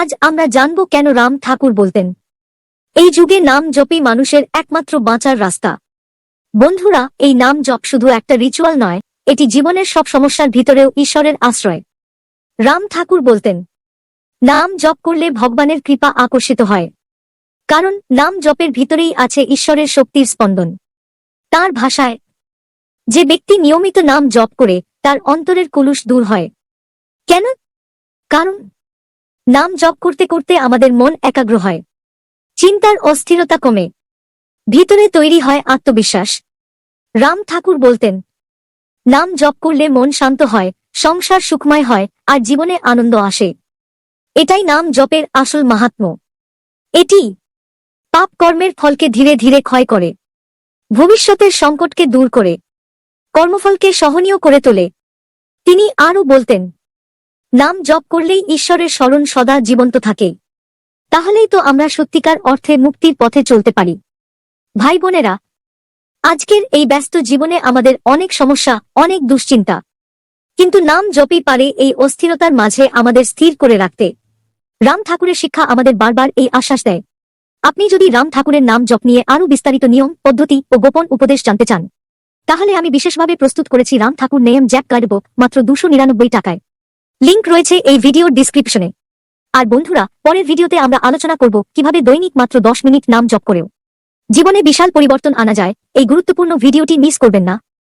আজ আমরা জানব কেন রাম ঠাকুর বলতেন। এই যুগে নাম জপই মানুষের একমাত্র বাঁচার রাস্তা। বন্ধুরা, এই নাম জপ শুধু একটা রিচুয়াল নয়, এটি জীবনের সব সমস্যার ভিতরেও ঈশ্বরের আশ্রয়। রাম ঠাকুর বলতেন, নাম জপ করলে ভগবানের কৃপা আকর্ষিত হয়। কারণ নাম জপের ভিতরেই আছে ঈশ্বরের শক্তির স্পন্দন। তার ভাষায়, যে ব্যক্তি নিয়মিত নাম জপ করে, তার অন্তরের কুলুষ দূর হয়। কেন? কারণ নাম জপ করতে করতে আমাদের মন একাগ্র হয়। চিন্তার অস্থিরতা কমে। ভিতরে তৈরি হয় আত্মবিশ্বাস। রাম ঠাকুর বলতেন, নাম জপ করলে মন শান্ত হয়, সংসার সুখময় হয়, আর জীবনে আনন্দ আসে। এটাই নাম জপের আসল মাহাত্ম্য। এটি পাপ কর্মের ফলকে ধীরে ধীরে ক্ষয় করে। ভবিষ্যতের সংকটকে দূর করে। কর্মফলকে সহনীয় করে তোলে। তিনি আরও বলতেন নাম জপ করলেই ঈশ্বরের স্মরণ সদা জীবন্ত থাকে। তাহলেই তো আমরা সত্যিকার অর্থে মুক্তির পথে চলতে পারি। ভাই বোনেরা, আজকের এই ব্যস্ত জীবনে আমাদের অনেক সমস্যা, অনেক দুশ্চিন্তা। কিন্তু নাম জপই পারে এই অস্থিরতার মাঝে আমাদের স্থির করে রাখতে। রাম ঠাকুরের শিক্ষা আমাদের বারবার এই আশ্বাস দেয়। আপনি যদি রাম ঠাকুরের নাম জপ নিয়ে আরও বিস্তারিত নিয়ম, পদ্ধতি ও গোপন উপদেশ জানতে চান, তাহলে আমি বিশেষভাবে প্রস্তুত করেছি রাম ঠাকুর নেম জ্যাপ গাইড বুক মাত্র দুশো নিরানব্বই টাকায়। লিংক রয়েছে এই ভিডিওর ডিসক্রিপশনে আর বন্ধুরা, পরের ভিডিওতে আমরা আলোচনা করব কীভাবে দৈনিক মাত্র দশ মিনিট নাম জপ করেও। জীবনে বিশাল পরিবর্তন আনা যায়, এই গুরুত্বপূর্ণ ভিডিওটি মিস করবেন না।